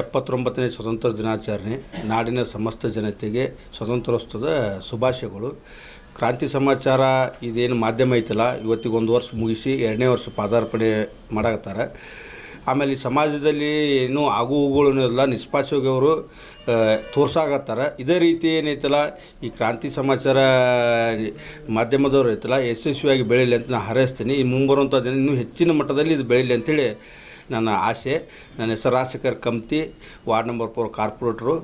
ಎಪ್ಪತ್ತೊಂಬತ್ತನೇ ಸ್ವತಂತ್ರ ದಿನಾಚರಣೆ, ನಾಡಿನ ಸಮಸ್ತ ಜನತೆಗೆ ಸ್ವತಂತ್ರೋತ್ಸವದ ಶುಭಾಶಯಗಳು. ಕ್ರಾಂತಿ ಸಮಾಚಾರ ಇದೇನು ಮಾಧ್ಯಮ ಐತಲ್ಲ, ಇವತ್ತಿಗೊಂದು ವರ್ಷ ಮುಗಿಸಿ ಎರಡನೇ ವರ್ಷ ಪಾದಾರ್ಪಣೆ ಮಾಡಕತ್ತಾರೆ. ಆಮೇಲೆ ಈ ಸಮಾಜದಲ್ಲಿ ಏನು ಆಗು ಹೋಗುಗಳೂ ಇಲ್ಲ ನಿಷ್ಪಾಕ್ಷವಾಗಿ ಅವರು ತೋರ್ಸಾಕತ್ತಾರ. ಇದೇ ರೀತಿ ಏನೈತಲ್ಲ, ಈ ಕ್ರಾಂತಿ ಸಮಾಚಾರ, ಮಾಧ್ಯಮದವ್ರು ಐತಲ್ಲ, ಯಶಸ್ವಿಯಾಗಿ ಬೆಳೀಲಿ ಅಂತ ನಾನು ಹಾರೈಸ್ತೀನಿ. ಈ ಮುಂಬರುವಂಥ ದಿನ ಇನ್ನೂ ಹೆಚ್ಚಿನ ಮಟ್ಟದಲ್ಲಿ ಇದು ಬೆಳೀಲಿ ಅಂಥೇಳಿ ನನ್ನ ಆಸೆ. ನನ್ನ ಹೆಸರು Rajashekhar Kamti, ward number four corporator.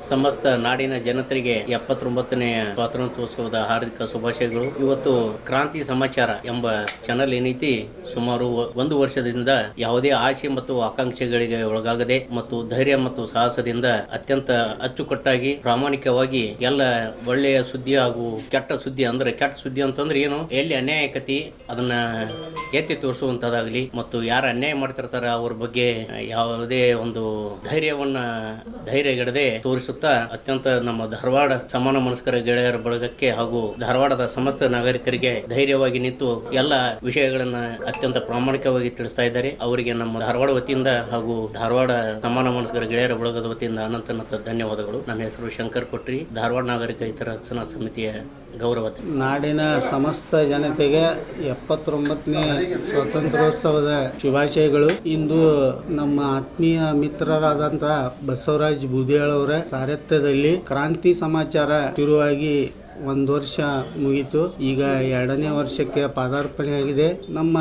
ಸಮಸ್ತ ನಾಡಿನ ಜನತೆಗೆ ಎಪ್ಪತ್ತೊಂಬತ್ತನೆಯ ಸ್ವಾತಂತ್ರ್ಯೋತ್ಸವದ ಹಾರ್ದಿಕ ಶುಭಾಶಯಗಳು. ಇವತ್ತು ಕ್ರಾಂತಿ ಸಮಾಚಾರ ಎಂಬ ಚಾನಲ್ ಏನೈತಿ ಸುಮಾರು ಒಂದು ವರ್ಷದಿಂದ ಯಾವುದೇ ಆಸೆ ಮತ್ತು ಆಕಾಂಕ್ಷೆಗಳಿಗೆ ಒಳಗಾಗದೆ ಮತ್ತು ಧೈರ್ಯ ಮತ್ತು ಸಾಹಸದಿಂದ ಅತ್ಯಂತ ಅಚ್ಚುಕಟ್ಟಾಗಿ ಪ್ರಾಮಾಣಿಕವಾಗಿ ಎಲ್ಲ ಒಳ್ಳೆಯ ಸುದ್ದಿ ಹಾಗೂ ಕೆಟ್ಟ ಸುದ್ದಿ ಅಂದ್ರೆ ಕೆಟ್ಟ ಸುದ್ದಿ ಅಂತಂದ್ರೆ ಏನು? ಎಲ್ಲಿ ಅನ್ಯಾಯಕತಿ ಅದನ್ನ ಎತ್ತಿ ತೋರಿಸುವಂತದಾಗಲಿ ಮತ್ತು ಯಾರು ಅನ್ಯಾಯ ಮಾಡ್ತಿರ್ತಾರ ಅವ್ರ ಬಗ್ಗೆ ಯಾವುದೇ ಒಂದು ಧೈರ್ಯವನ್ನ ಧೈರ್ಯಗೆಡದೆ ತೋರಿಸುತ್ತಾ ಅತ್ಯಂತ ನಮ್ಮ ಧಾರವಾಡ ಸಮಾನ ಮನಸ್ಕರ ಗೆಳೆಯರ ಬಳಗಕ್ಕೆ ಹಾಗೂ ಧಾರವಾಡದ ಸಮಸ್ತ ನಾಗರಿಕರಿಗೆ ಧೈರ್ಯವಾಗಿ ನಿಂತು ಎಲ್ಲ ವಿಷಯಗಳನ್ನ ಅತ್ಯಂತ ಪ್ರಾಮಾಣಿಕವಾಗಿ ತಿಳಿಸ್ತಾ ಇದ್ದಾರೆ. ಅವರಿಗೆ ನಮ್ಮ ಧಾರವಾಡ ವತಿಯಿಂದ ಹಾಗೂ ಧಾರವಾಡ ಸಮಾನ ಮನಸ್ಕರ ಗೆಳೆಯರ ಬಳಗದ ವತಿಯಿಂದ ಅನಂತ ಧನ್ಯವಾದಗಳು. ನನ್ನ ಹೆಸರು ಶಂಕರ್ ಕೊಟ್ರಿ. ಧಾರವಾಡ ನಾಗರಿಕ ಹಿತರಕ್ಷಣಾ ಸಮಿತಿಯ ಗೌರವ ನಾಡಿನ ಸಮಸ್ತ ಜನತೆಗೆ ಎಪ್ಪತ್ತೊಂಬತ್ತನೇ ಸ್ವಾತಂತ್ರ್ಯೋತ್ಸವದ ಶುಭಾಶಯಗಳು. ಇಂದು ನಮ್ಮ ಆತ್ಮೀಯ ಮಿತ್ರರಾದಂಥ ಬಸವರಾಜ್ ಬೂದಿಯಾಳ್ ಅವರ ಸಾರಥ್ಯದಲ್ಲಿ ಕ್ರಾಂತಿ ಸಮಾಚಾರ ಶುರುವಾಗಿ ಒಂದು ವರ್ಷ ಮುಗಿತು. ಈಗ ಎರಡನೇ ವರ್ಷಕ್ಕೆ ಪಾದಾರ್ಪಣೆ ಆಗಿದೆ ನಮ್ಮ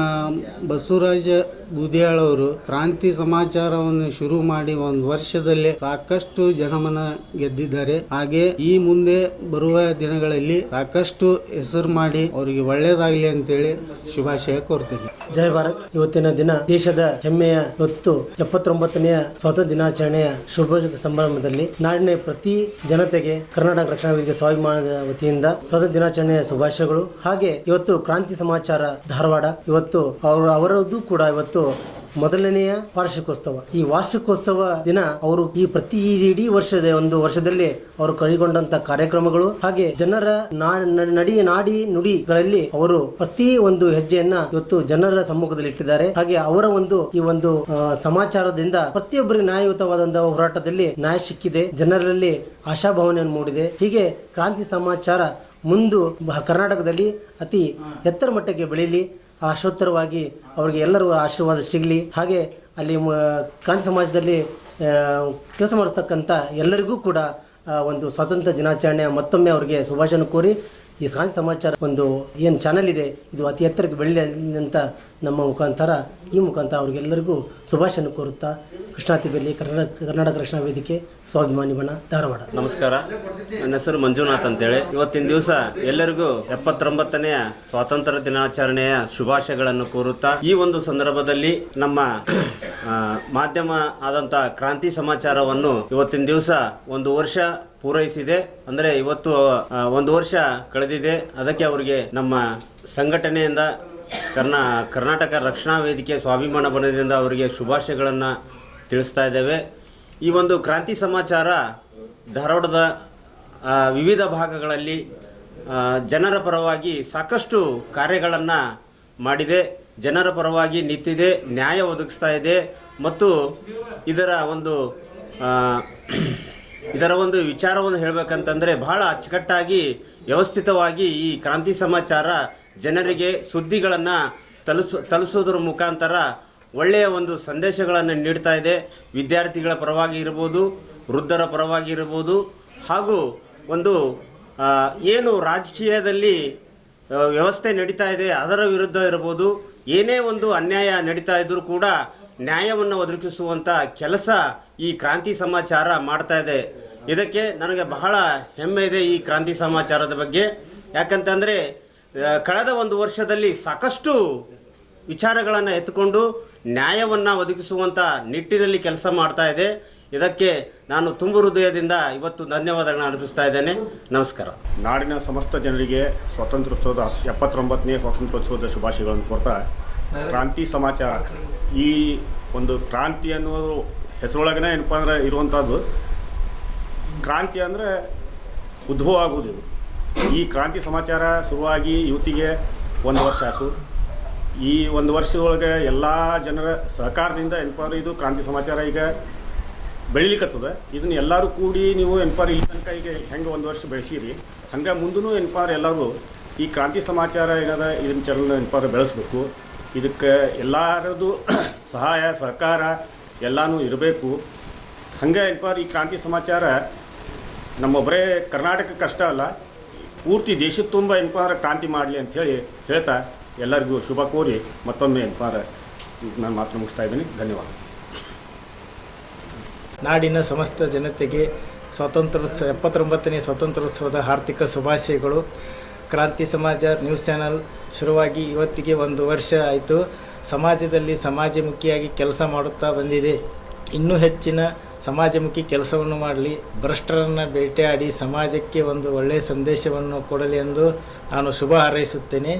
ಬಸವರಾಜ ಬೂದಿಯಾಳ್ ಅವರು ಕ್ರಾಂತಿ ಸಮಾಚಾರವನ್ನು ಶುರು ಮಾಡಿ ಒಂದು ವರ್ಷದಲ್ಲಿ ಸಾಕಷ್ಟು ಜನಮನ ಗೆದ್ದಿದ್ದಾರೆ. ಹಾಗೆ ಈ ಮುಂದೆ ಬರುವ ದಿನಗಳಲ್ಲಿ ಸಾಕಷ್ಟು ಹೆಸರು ಮಾಡಿ ಅವರಿಗೆ ಒಳ್ಳೇದಾಗಲಿ ಅಂತೇಳಿ ಶುಭಾಶಯ ಕೋರ್ತೇನೆ. ಜೈ ಭಾರತ್. ಇವತ್ತಿನ ದಿನ ದೇಶದ ಹೆಮ್ಮೆಯ ಹೊತ್ತು ಎಪ್ಪತ್ತೊಂಬತ್ತನೆಯ ಸ್ವಾತಂತ್ರ್ಯ ದಿನಾಚರಣೆಯ ಶುಭ ಸಂಭ್ರಮದಲ್ಲಿ ನಾಡಿನ ಪ್ರತಿ ಜನತೆಗೆ ಕರ್ನಾಟಕ ರಕ್ಷಣಾ ವೇದಿಕೆ ಸ್ವಾಭಿಮಾನದ ವತಿಯಿಂದ ಸ್ವಾತಂತ್ರ್ಯ ದಿನಾಚರಣೆಯ ಶುಭಾಶಯಗಳು. ಹಾಗೆ ಇವತ್ತು ಕ್ರಾಂತಿ ಸಮಾಚಾರ ಧಾರವಾಡ, ಇವತ್ತು ಅವರು ಅವರದ್ದು ಕೂಡ ಇವತ್ತು ಮೊದಲನೆಯ ವಾರ್ಷಿಕೋತ್ಸವ. ಈ ವಾರ್ಷಿಕೋತ್ಸವ ದಿನ ಅವರು ಈ ಪ್ರತಿ ಇಡೀ ವರ್ಷದ ಒಂದು ವರ್ಷದಲ್ಲಿ ಅವರು ಕೈಗೊಂಡಂತ ಕಾರ್ಯಕ್ರಮಗಳು ಹಾಗೆ ಜನರ ನಡಿ, ನಾಡಿ, ನುಡಿಗಳಲ್ಲಿ ಅವರು ಪ್ರತಿ ಒಂದು ಹೆಜ್ಜೆಯನ್ನ ಇವತ್ತು ಜನರ ಸಮ್ಮುಖದಲ್ಲಿ ಇಟ್ಟಿದ್ದಾರೆ. ಹಾಗೆ ಅವರ ಒಂದು ಈ ಒಂದು ಸಮಾಚಾರದಿಂದ ಪ್ರತಿಯೊಬ್ಬರಿಗೆ ನ್ಯಾಯಯುತವಾದಂತ ಹೋರಾಟದಲ್ಲಿ ನ್ಯಾಯ ಸಿಕ್ಕಿದೆ. ಜನರಲ್ಲಿ ಆಶಾಭಾವನೆಯನ್ನು ಮೂಡಿದೆ. ಹೀಗೆ ಕ್ರಾಂತಿ ಸಮಾಚಾರ ಮುಂದು ಕರ್ನಾಟಕದಲ್ಲಿ ಅತಿ ಎತ್ತರ ಮಟ್ಟಕ್ಕೆ ಬೆಳೀಲಿ. ಆಶೋತ್ತರವಾಗಿ ಅವರಿಗೆ ಎಲ್ಲರೂ ಆಶೀರ್ವಾದ ಸಿಗಲಿ. ಹಾಗೆ ಅಲ್ಲಿ ಕ್ರಾಂತಿ ಸಮಾಜದಲ್ಲಿ ಕೆಲಸ ಮಾಡಿಸ್ತಕ್ಕಂಥ ಎಲ್ಲರಿಗೂ ಕೂಡ ಒಂದು ಸ್ವಾತಂತ್ರ್ಯ ದಿನಾಚರಣೆಯ ಮತ್ತೊಮ್ಮೆ ಅವರಿಗೆ ಶುಭಾಶಯ ಕೋರಿ ಈ ಸಾಂಜ್ ಸಮಾಚಾರ ಒಂದು ಏನು ಚಾನಲ್ ಇದೆ, ಇದು ಅತಿ ಎತ್ತರಕ್ಕೆ ಅಂತ ನಮ್ಮ ಮುಖಾಂತರ, ಈ ಮುಖಾಂತರ ಅವರಿಗೆಲ್ಲರಿಗೂ ಶುಭಾಶಯ ಕೋರುತ್ತಾ ಕೃಷ್ಣಾತಿ ಬೆಲ್ಲಿ ಕರ್ನಾಟಕ ಕರ್ನಾಟಕ ರಕ್ಷಣಾ ವೇದಿಕೆ, ಸ್ವಾಭಿಮಾನಿ ಬಣ, ಧಾರವಾಡ. ನಮಸ್ಕಾರ. ನನ್ನ ಹೆಸರು ಮಂಜುನಾಥ್ ಅಂತೇಳಿ. ಇವತ್ತಿನ ದಿವಸ ಎಲ್ಲರಿಗೂ ಎಪ್ಪತ್ತೊಂಬತ್ತನೆಯ ಸ್ವಾತಂತ್ರ್ಯ ದಿನಾಚರಣೆಯ ಶುಭಾಶಯಗಳನ್ನು ಕೋರುತ್ತಾ, ಈ ಒಂದು ಸಂದರ್ಭದಲ್ಲಿ ನಮ್ಮ ಮಾಧ್ಯಮ ಆದಂತ ಕ್ರಾಂತಿ ಸಮಾಚಾರವನ್ನು ಇವತ್ತಿನ ದಿವಸ ಒಂದು ವರ್ಷ ಪೂರೈಸಿದೆ. ಅಂದ್ರೆ ಇವತ್ತು ಒಂದು ವರ್ಷ ಕಳೆದಿದೆ. ಅದಕ್ಕೆ ಅವರಿಗೆ ನಮ್ಮ ಸಂಘಟನೆಯಿಂದ ಕರ್ನಾ, ಕರ್ನಾಟಕ ರಕ್ಷಣಾ ವೇದಿಕೆ ಸ್ವಾಭಿಮಾನ ಬಣದಿಂದ ಅವರಿಗೆ ಶುಭಾಶಯಗಳನ್ನು ತಿಳಿಸ್ತಾ ಇದ್ದೇವೆ. ಈ ಒಂದು ಕ್ರಾಂತಿ ಸಮಾಚಾರ ಧಾರವಾಡದ ವಿವಿಧ ಭಾಗಗಳಲ್ಲಿ ಜನರ ಪರವಾಗಿ ಸಾಕಷ್ಟು ಕಾರ್ಯಗಳನ್ನು ಮಾಡಿದೆ. ಜನರ ಪರವಾಗಿ ನಿಂತಿದೆ, ನ್ಯಾಯ ಒದಗಿಸ್ತಾ ಇದೆ ಮತ್ತು ಇದರ ಒಂದು ಇದರ ಒಂದು ವಿಚಾರವನ್ನು ಹೇಳಬೇಕಂತಂದರೆ ಬಹಳ ಅಚ್ಚುಕಟ್ಟಾಗಿ ವ್ಯವಸ್ಥಿತವಾಗಿ ಈ ಕ್ರಾಂತಿ ಸಮಾಚಾರ ಜನರಿಗೆ ಸುದ್ದಿಗಳನ್ನು ತಲುಪಿಸ, ತಲುಪಿಸೋದ್ರ ಮುಖಾಂತರ ಒಳ್ಳೆಯ ಒಂದು ಸಂದೇಶಗಳನ್ನು ನೀಡ್ತಾ ಇದೆ. ವಿದ್ಯಾರ್ಥಿಗಳ ಪರವಾಗಿ ಇರ್ಬೋದು, ವೃದ್ಧರ ಪರವಾಗಿ ಇರ್ಬೋದು ಹಾಗೂ ಒಂದು ಏನು ರಾಜಕೀಯದಲ್ಲಿ ವ್ಯವಸ್ಥೆ ನಡೀತಾ ಇದೆ, ಅದರ ವಿರುದ್ಧ ಇರ್ಬೋದು. ಏನೇ ಒಂದು ಅನ್ಯಾಯ ನಡೀತಾ ಇದ್ದರೂ ಕೂಡ ನ್ಯಾಯವನ್ನು ಒದಗಿಸುವಂಥ ಕೆಲಸ ಈ ಕ್ರಾಂತಿ ಸಮಾಚಾರ ಮಾಡ್ತಾ ಇದೆ. ಇದಕ್ಕೆ ನನಗೆ ಬಹಳ ಹೆಮ್ಮೆ ಇದೆ ಈ ಕ್ರಾಂತಿ ಸಮಾಚಾರದ ಬಗ್ಗೆ. ಯಾಕಂತಂದರೆ ಕಳೆದ ಒಂದು ವರ್ಷದಲ್ಲಿ ಸಾಕಷ್ಟು ವಿಚಾರಗಳನ್ನು ಎತ್ತುಕೊಂಡು ನ್ಯಾಯವನ್ನು ಒದಗಿಸುವಂಥ ನಿಟ್ಟಿನಲ್ಲಿ ಕೆಲಸ ಮಾಡ್ತಾ ಇದೆ. ಇದಕ್ಕೆ ನಾನು ತುಂಬು ಹೃದಯದಿಂದ ಇವತ್ತು ಧನ್ಯವಾದಗಳನ್ನು ಅರ್ಪಿಸ್ತಾ ಇದ್ದೇನೆ. ನಮಸ್ಕಾರ. ನಾಡಿನ ಸಮಸ್ತ ಜನರಿಗೆ ಸ್ವಾತಂತ್ರ್ಯೋತ್ಸವದ ಎಪ್ಪತ್ತೊಂಬತ್ತನೇ ಸ್ವಾತಂತ್ರ್ಯೋತ್ಸವದ ಶುಭಾಶಯಗಳನ್ನು ಕೊಡ್ತಾ ಕ್ರಾಂತಿ ಸಮಾಚಾರ. ಈ ಒಂದು ಕ್ರಾಂತಿ ಅನ್ನೋದು ಹೆಸರೊಳಗನೇ ಏನಪ್ಪ ಅಂದ್ರೆ ಇರುವಂಥದ್ದು ಕ್ರಾಂತಿ ಅಂದರೆ ಉದ್ಭವ ಆಗುವುದು ಇದು. ಈ ಕ್ರಾಂತಿ ಸಮಾಚಾರ ಶುರುವಾಗಿ ಯುವತಿಗೆ ಒಂದು ವರ್ಷ ಆಯಿತು. ಈ ಒಂದು ವರ್ಷದೊಳಗೆ ಎಲ್ಲ ಜನರ ಸಹಕಾರದಿಂದ ಏನಪ್ಪ ಇದು ಕ್ರಾಂತಿ ಸಮಾಚಾರ ಈಗ ಬೆಳಿಲಿಕ್ಕತ್ತದ ಇದನ್ನ ಎಲ್ಲರೂ ಕೂಡಿ ನೀವು ಎನ್ಪಾರ್ ಇಲ್ಲಿ ತನಕ ಈಗ ಹೆಂಗೆ ಒಂದು ವರ್ಷ ಬೆಳೆಸಿರಿ. ಹಂಗೆ ಮುಂದೂ ಎನ್ಪಾರ್ ಎಲ್ಲರೂ ಈ ಕ್ರಾಂತಿ ಸಮಾಚಾರ ಏನದ ಇದನ್ನ ಚಲನ ಏನಪ್ಪ ಬೆಳೆಸ್ಬೇಕು. ಇದಕ್ಕೆ ಎಲ್ಲರದು ಸಹಾಯ, ಸಹಕಾರ ಎಲ್ಲನೂ ಇರಬೇಕು. ಹಂಗೆ ಎನ್ಪಾರ್ ಈ ಕ್ರಾಂತಿ ಸಮಾಚಾರ ನಮ್ಮ ಬರೇ ಕರ್ನಾಟಕ ಕಷ್ಟ ಅಲ್ಲ, ಪೂರ್ತಿ ದೇಶದ ತುಂಬ ಎನ್ಪಾರ ಕ್ರಾಂತಿ ಮಾಡಲಿ ಅಂಥೇಳಿ ಹೇಳ್ತಾ ಎಲ್ಲರಿಗೂ ಶುಭ ಕೋರಿ ಮತ್ತೊಮ್ಮೆ ಎನ್ಪಾರ ನಾನು ಮಾತು ಮುಗಿಸ್ತಾ ಇದ್ದೀನಿ. ಧನ್ಯವಾದ. ನಾಡಿನ ಸಮಸ್ತ ಜನತೆಗೆ ಸ್ವಾತಂತ್ರ್ಯೋತ್ಸವ ಎಪ್ಪತ್ತೊಂಬತ್ತನೇ ಸ್ವಾತಂತ್ರ್ಯೋತ್ಸವದ ಆರ್ಥಿಕ ಶುಭಾಶಯಗಳು. ಕ್ರಾಂತಿ ಸಮಾಜ ನ್ಯೂಸ್ ಚಾನಲ್ ಶುರುವಾಗಿ ಇವತ್ತಿಗೆ ಒಂದು ವರ್ಷ ಆಯಿತು. ಸಮಾಜದಲ್ಲಿ ಸಮಾಜಮುಖಿಯಾಗಿ ಕೆಲಸ ಮಾಡುತ್ತಾ ಬಂದಿದೆ. ಇನ್ನೂ ಹೆಚ್ಚಿನ ಸಮಾಜಮುಖಿ ಕೆಲಸವನ್ನು ಮಾಡಲಿ. ಭ್ರಷ್ಟರನ್ನು ಬೇಟೆಯಾಡಿ ಸಮಾಜಕ್ಕೆ ಒಂದು ಒಳ್ಳೆಯ ಸಂದೇಶವನ್ನು ಕೊಡಲಿ ಎಂದು ನಾನು ಶುಭ ಹಾರೈಸುತ್ತೇನೆ.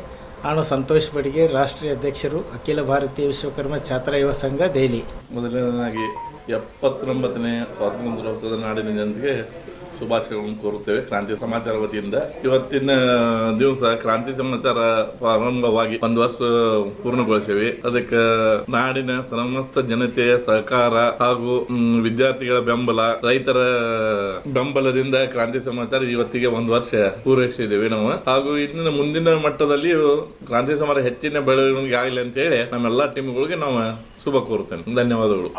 ನಾನು ಸಂತೋಷ್ ಬಡಿಗೆ, ರಾಷ್ಟ್ರೀಯ ಅಧ್ಯಕ್ಷರು, ಅಖಿಲ ಭಾರತೀಯ ವಿಶ್ವಕರ್ಮ ಛಾತ್ರ ಯುವ ಸಂಘ, ದೆಹಲಿ. ಮೊದಲನೇದಾಗಿ ಎಪ್ಪತ್ತೊಂಬತ್ತನೇ ಸ್ವಾತಂತ್ರ್ಯ ನಾಡಿನ ಜನತೆಗೆ ಶುಭಾಶಯಗಳನ್ನು ಕೋರುತ್ತೇವೆ. ಕ್ರಾಂತಿ ಸಮಾಚಾರ ವತಿಯಿಂದ. ಇವತ್ತಿನ ದಿವಸ ಕ್ರಾಂತಿ ಸಮಾಚಾರ ಪ್ರಾರಂಭವಾಗಿ ಒಂದು ವರ್ಷ ಪೂರ್ಣಗೊಳಿಸಿವೆ ಅದಕ್ಕೆ ನಾಡಿನ ಸಮಸ್ತ ಜನತೆಯ ಸಹಕಾರ ಹಾಗೂ ವಿದ್ಯಾರ್ಥಿಗಳ ಬೆಂಬಲ, ರೈತರ ಬೆಂಬಲದಿಂದ ಕ್ರಾಂತಿ ಸಮಾಚಾರ ಇವತ್ತಿಗೆ ಒಂದು ವರ್ಷ ಪೂರೈಸಿದ್ದೇವೆ ನಾವು. ಹಾಗೂ ಇನ್ನು ಮುಂದಿನ ಮಟ್ಟದಲ್ಲಿ ಕ್ರಾಂತಿ ಸಮರ ಹೆಚ್ಚಿನ ಬೆಳವಣಿಗೆ ಆಗಲಿ ಅಂತ ಹೇಳಿ ನಮ್ಮೆಲ್ಲ ಟೀಮ್ಗಳಿಗೆ ನಾವು ಶುಭ ಕೋರುತ್ತೇನೆ. ಧನ್ಯವಾದಗಳು.